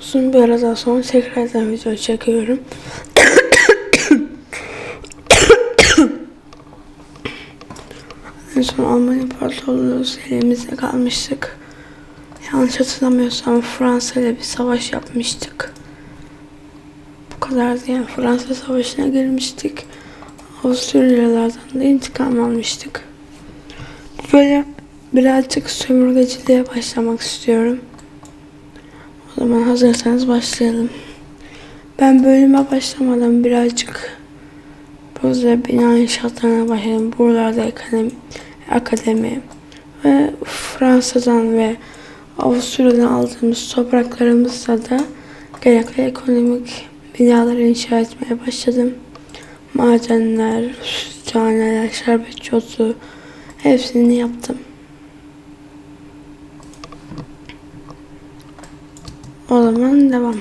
Uzun bir aradan sonra tekrardan video çekiyorum. en son Almanya İmparatorluğu elimizde kalmıştık. Yanlış hatırlamıyorsam Fransa ile bir savaş yapmıştık. Bu kadardı yani Fransa Savaşı'na girmiştik. Avusturyalılardan da intikam almıştık. Böyle birazcık sömürgeciliğe başlamak istiyorum. Zaman hazırsanız başlayalım. Ben bölüme başlamadan birazcık burada bina inşaatlarına başladım. Buralarda akademi, akademi ve Fransa'dan ve Avusturya'dan aldığımız topraklarımızla da gerekli ekonomik binaları inşa etmeye başladım. Madenler, süthaneler, şerbetçi otu hepsini yaptım. O zaman devam.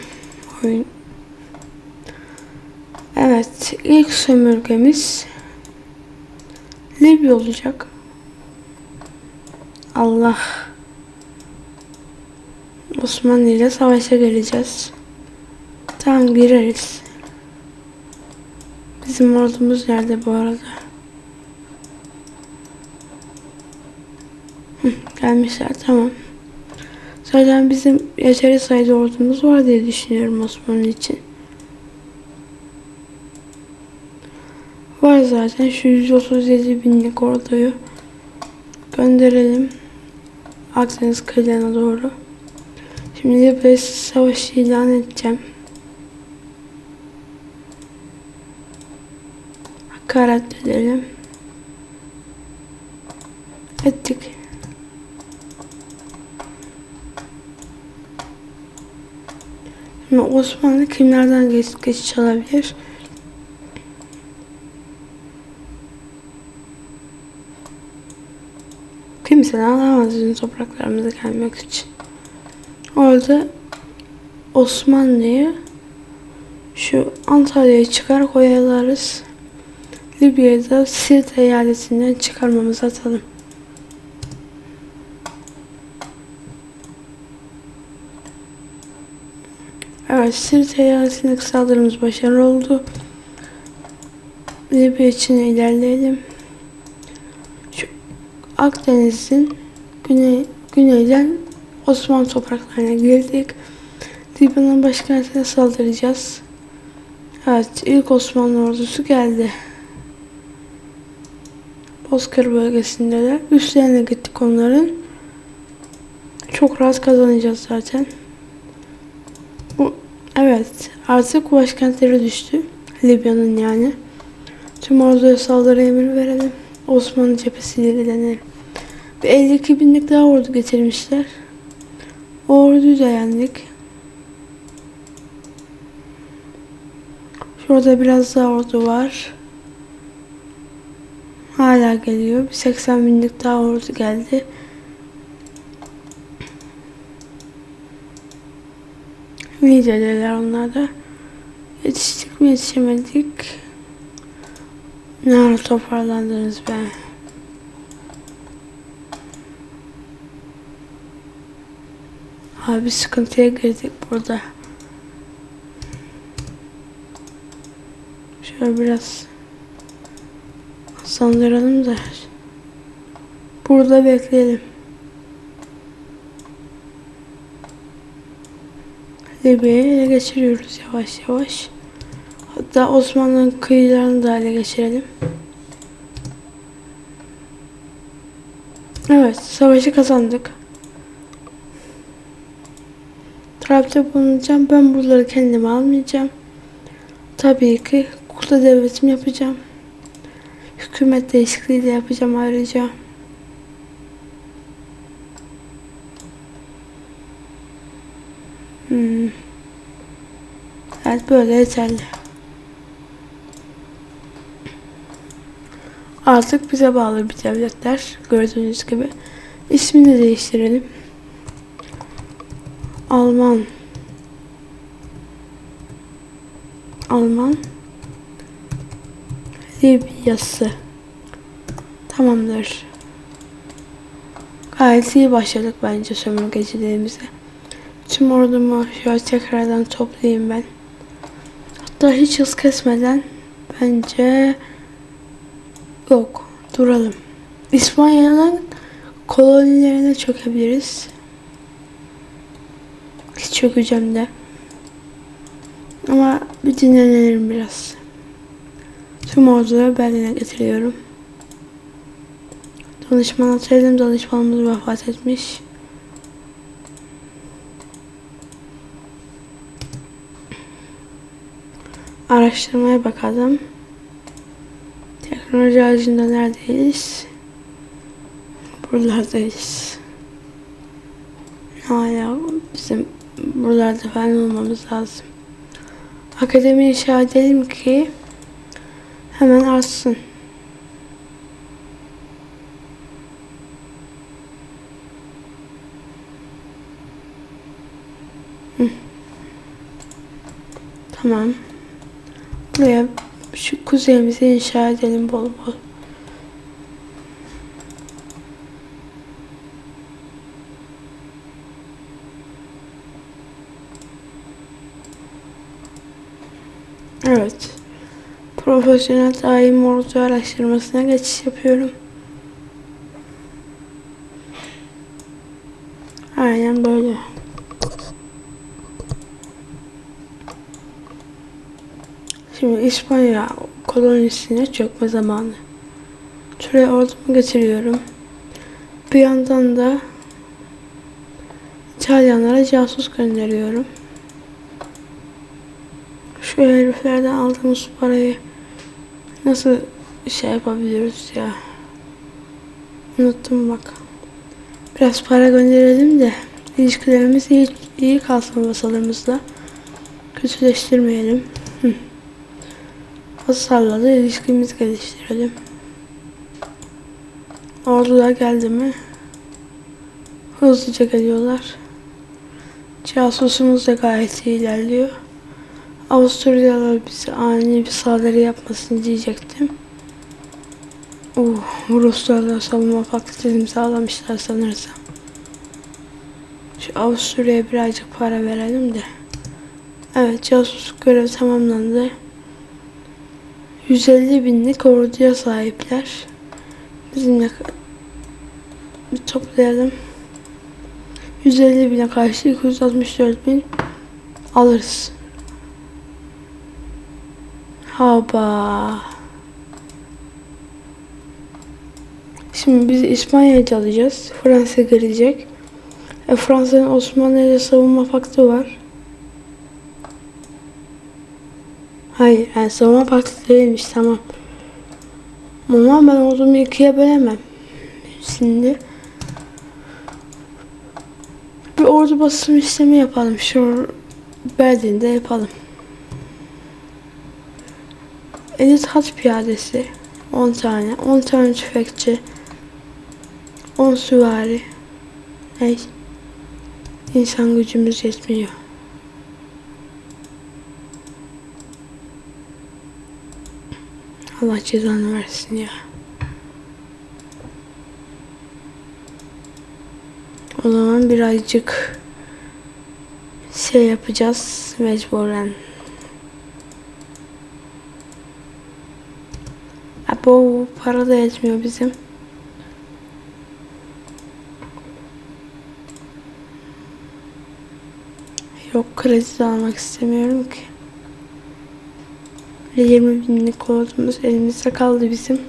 Oyun. Evet, ilk sömürgemiz Libya olacak. Allah. Osmanlı ile savaşa geleceğiz. Tamam gireriz. Bizim ordumuz nerede bu arada? Hı, gelmişler tamam. Zaten bizim yeteri sayıda ordumuz var diye düşünüyorum Osmanlı için. Var zaten şu 137 binlik orduyu gönderelim. Akdeniz kıyılarına doğru. Şimdi Libya savaşı ilan edeceğim. Hakaret edelim. Ettik. Şimdi Osmanlı kimlerden geç, geçiş alabilir? Kimseden alamaz bizim topraklarımıza gelmek için. Orada Osmanlı'yı şu Antalya'ya çıkar koyarlarız. Libya'yı da Sirte eyaletinden çıkarmamızı atalım. Evet, Sirte eyaletindeki saldırımız başarılı oldu. Libya için ilerleyelim. Şu Akdeniz'in güney, güneyden Osmanlı topraklarına girdik. Libya'nın başkentine saldıracağız. Evet, ilk Osmanlı ordusu geldi. Bozkır bölgesindeler. Üstlerine gittik onların. Çok rahat kazanacağız zaten. Evet artık başkentleri düştü. Libya'nın yani. Tüm orduya saldırı emri verelim. Osmanlı cephesiyle ilgilenelim. Bir 52 binlik daha ordu getirmişler. O orduyu da yendik. Şurada biraz daha ordu var. Hala geliyor. Bir 80 binlik daha ordu geldi. Videolar onlar da. Yetiştik mi yetişemedik. Ne toparlandınız be. Abi sıkıntıya girdik burada. Şöyle biraz sandıralım da. Burada bekleyelim. Libya'yı ele geçiriyoruz yavaş yavaş. Hatta Osmanlı'nın kıyılarını da ele geçirelim. Evet, savaşı kazandık. Talepte bulunacağım. Ben buraları kendime almayacağım. Tabii ki kukla devletim yapacağım. Hükümet değişikliği de yapacağım ayrıca. Hmm. Evet böyle yeterli. Artık bize bağlı bir devletler gördüğünüz gibi. İsmini değiştirelim. Alman Alman Libyası Tamamdır. Gayet iyi başladık bence sömürgeciliğimize. Tüm ordumu şöyle tekrardan toplayayım ben. Hatta hiç hız kesmeden bence yok duralım. İspanya'nın kolonilerine çökebiliriz. Hiç çökeceğim de. Ama bir dinlenelim biraz. Tüm orduları Berlin'e getiriyorum. Danışman ataydım danışmanımız vefat etmiş. Araştırmaya bakalım. Teknoloji ağacında neredeyiz? Buralardayız. Hala bizim buralarda falan olmamız lazım. Akademi inşa edelim ki hemen artsın. Tamam. Buraya şu kuzeyimizi inşa edelim bol bol. Evet. Profesyonel daim ordu araştırmasına geçiş yapıyorum. Aynen böyle. Şimdi İspanya kolonisine çökme zamanı. Şuraya ordumu getiriyorum. Bir yandan da İtalyanlara casus gönderiyorum. Şu heriflerden aldığımız parayı nasıl şey yapabiliriz ya? Unuttum bak. Biraz para gönderelim de ilişkilerimiz iyi, iyi kalsın vasalımızla. Kötüleştirmeyelim. Hı. Hasarla da ilişkimizi geliştirelim. Ordular geldi mi? Hızlıca geliyorlar. Casusumuz da gayet iyi ilerliyor. Avusturyalılar bize ani bir saldırı yapmasın diyecektim. Uh, Ruslarla savunma paktı imzalamışlar sanırsam. Şu Avusturya'ya birazcık para verelim de. Evet casus görev tamamlandı. 150 binlik orduya sahipler. Bizimle bir toplayalım. 150 bine karşı 264 bin alırız. Haba. Şimdi biz İspanya'yı alacağız. Fransa girecek. E, Fransa'nın Osmanlı ile savunma paktı var. Hayır, yani savunma paktı değilmiş tamam. Ama ben ordumu ikiye bölemem. Şimdi bir ordu basım işlemi yapalım. Şu Berlin'de yapalım. Elit hat piyadesi 10 tane, 10 tane tüfekçi, 10 süvari. Hey, insan gücümüz yetmiyor. Allah cezanı versin ya. O zaman birazcık şey yapacağız mecburen. Bu para da yetmiyor bizim. Yok kredi almak istemiyorum ki. 20 binlik ordumuz elimizde kaldı bizim.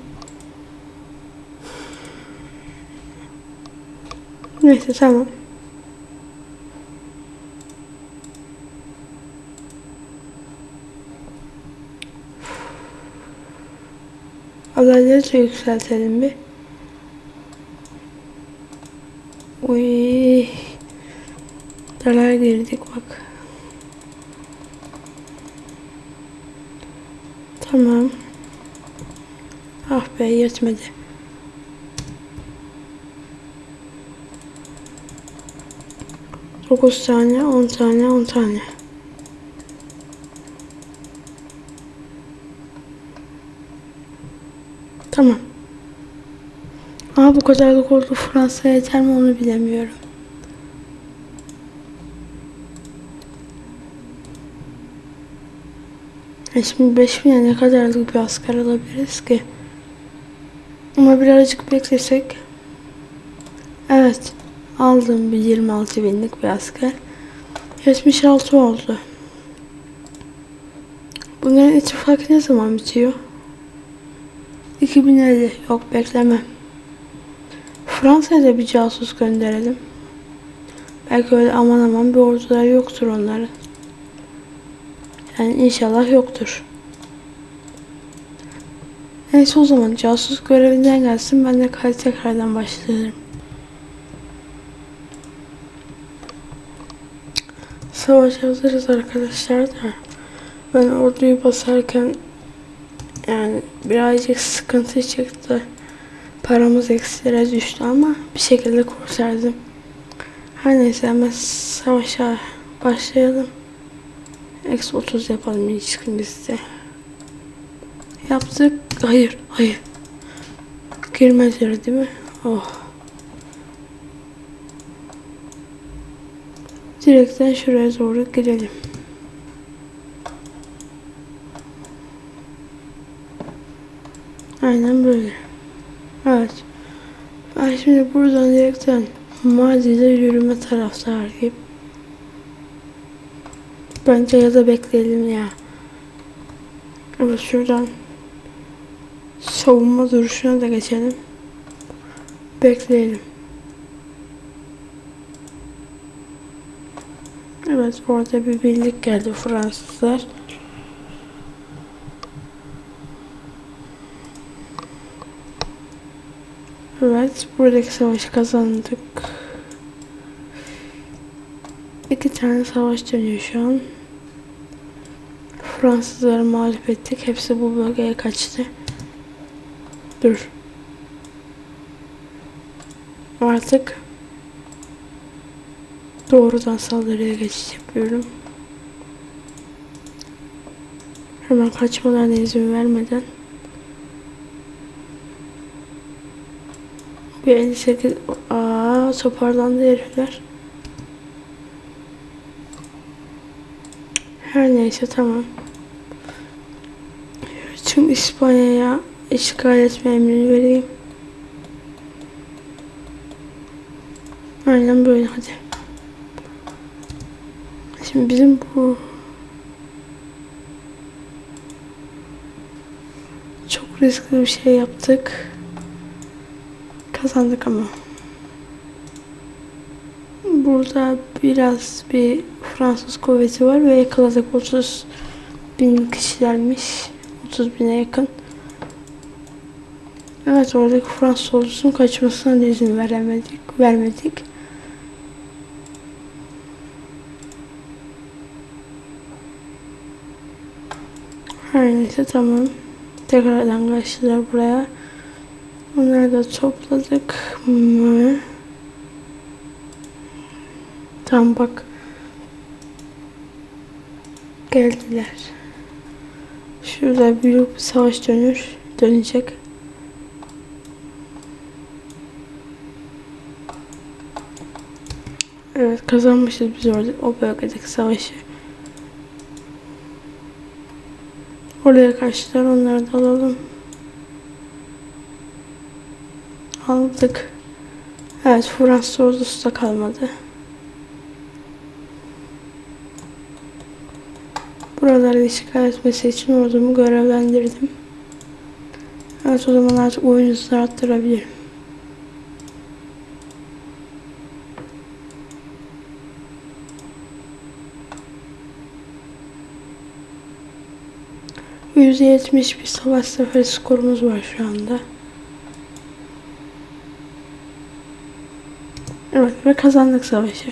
Neyse tamam. Adayları da yükseltelim bir. Uy. Dalar girdik bak. Tamam. Ah be yetmedi. Dokuz tane, on tane, on tane. Tamam. Ama bu kadarlık oldu Fransa'ya yeter mi onu bilemiyorum. E şimdi 5000'e ne kadarlık bir asker alabiliriz ki? Ama birazcık beklesek. Evet. Aldım bir 26 binlik bir asker. 76 oldu. Bunların ittifakı ne zaman bitiyor? 2050. Yok bekleme. Fransa'ya da bir casus gönderelim. Belki öyle aman aman bir ordular yoktur onların. Yani inşallah yoktur. Neyse o zaman casus görevinden gelsin ben de kayıt tekrardan başlarım. Savaş hazırız arkadaşlar da. Ben orduyu basarken yani birazcık sıkıntı çıktı. Paramız eksilere düştü ama bir şekilde kurtardım. Her neyse hemen savaşa başlayalım. Eksi 30 yapalım ilişkimizde. Yaptık. Hayır, hayır. Girmez yere değil mi? Oh. Direkten şuraya doğru girelim. Aynen böyle. Evet. Ben şimdi buradan direkten Madi'de yürüme taraftarıyım. Bence ya da bekleyelim ya. Evet şuradan savunma duruşuna da geçelim. Bekleyelim. Evet orada bir birlik geldi Fransızlar. Evet buradaki savaşı kazandık. İki tane savaş dönüyor şu an. Fransızları mağlup ettik. Hepsi bu bölgeye kaçtı. Dur. Artık doğrudan saldırıya geçiş yapıyorum. Hemen kaçmalarına izin vermeden. Bir 58 Aa toparlandı herifler. Her neyse tamam. Tüm İspanya'ya işgal etme emrini vereyim. Aynen böyle hadi. Şimdi bizim bu çok riskli bir şey yaptık. Kazandık ama. Burada biraz bir Fransız kuvveti var ve yakaladık 30 bin kişilermiş. 30 bine yakın. Evet oradaki Fransız ordusunun kaçmasına da izin veremedik, vermedik. Her neyse tamam. Tekrardan kaçtılar buraya. Onları da topladık mı? Tam bak. Geldiler. Şurada büyük bir savaş dönür. Dönecek. Evet kazanmışız biz orada o bölgedeki savaşı. Oraya kaçtılar onları da alalım. Aldık. Evet Fransız ordusu da kalmadı. Buraları işgal etmesi için ordumu görevlendirdim. Evet o zaman artık oyun hızını arttırabilirim. %70 bir savaş seferi skorumuz var şu anda. Evet ve kazandık savaşı.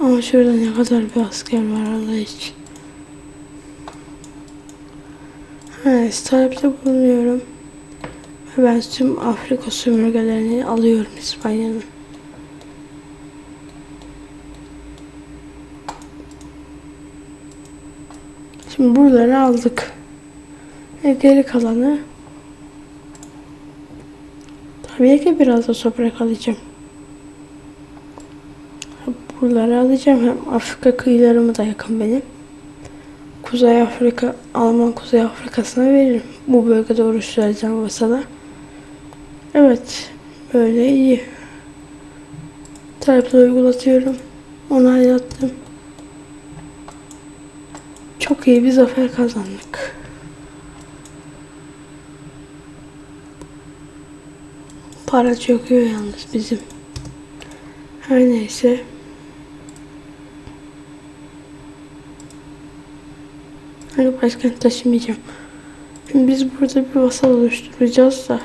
Ama şurada ne kadar bir asker var Allah için. Evet, talepte bulunuyorum. Ve ben tüm Afrika sömürgelerini alıyorum İspanya'nın. Şimdi buraları aldık. E geri kalanı tabii ki biraz da toprak alacağım. Buraları alacağım. Hem Afrika kıyılarıma da yakın benim. Kuzey Afrika, Alman Kuzey Afrika'sına veririm. Bu bölgede oruç vereceğim mesela. Evet, böyle iyi. Talepleri uygulatıyorum. Onaylattım. Çok iyi bir zafer kazandık. Para çöküyor yalnız bizim. Her neyse. Hani başkent taşımayacağım. Şimdi biz burada bir vasal oluşturacağız da.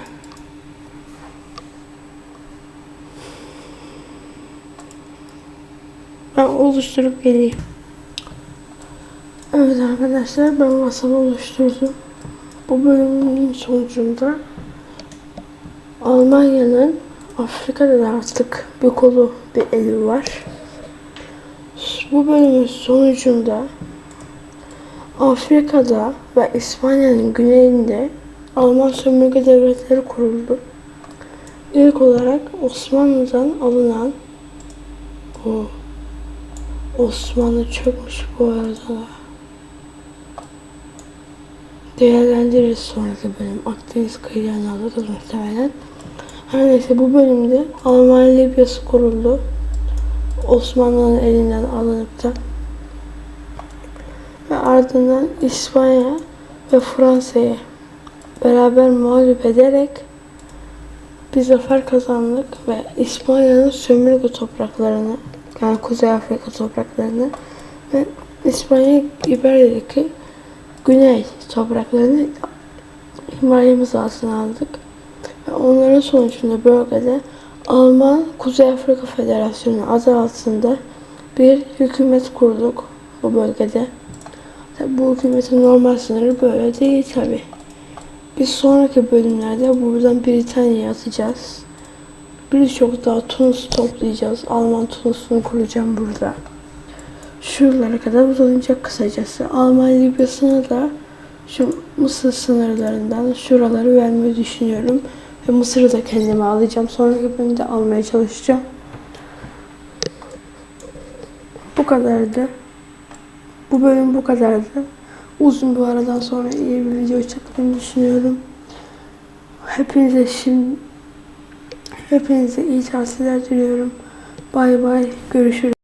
Ben oluşturup geleyim. Evet arkadaşlar ben vasal oluşturdum. Bu bölümün sonucunda Almanya'nın Afrika'da da artık bir kolu bir eli var. Bu bölümün sonucunda Afrika'da ve İspanya'nın güneyinde Alman sömürge devletleri kuruldu. İlk olarak Osmanlı'dan alınan o Osmanlı çökmüş bu arada. Değerlendiririz sonraki bölüm. Akdeniz kıyılarını alırız muhtemelen. Her neyse bu bölümde Alman Libyası kuruldu. Osmanlı'nın elinden alınıp da ardından İspanya ve Fransa'yı beraber mağlup ederek bir zafer kazandık ve İspanya'nın sömürge topraklarını yani Kuzey Afrika topraklarını ve İspanya İberya'daki güney topraklarını himayemiz altına aldık. Ve onların sonucunda bölgede Alman Kuzey Afrika Federasyonu adı altında bir hükümet kurduk bu bölgede. Tabi bu hükümetin normal sınırı böyle değil tabi. Biz sonraki bölümlerde buradan Britanya'ya atacağız. Birçok daha Tunus toplayacağız. Alman Tunus'unu kuracağım burada. Şuralara kadar uzanacak kısacası. Alman Libya'sına da şu Mısır sınırlarından şuraları vermeyi düşünüyorum. Ve Mısır'ı da kendime alacağım. Sonraki bölümde almaya çalışacağım. Bu kadardı. Bu bölüm bu kadardı. Uzun bir aradan sonra iyi bir video çektiğimi düşünüyorum. Hepinize şimdi hepinize iyi tavsiyeler diliyorum. Bay bay. Görüşürüz.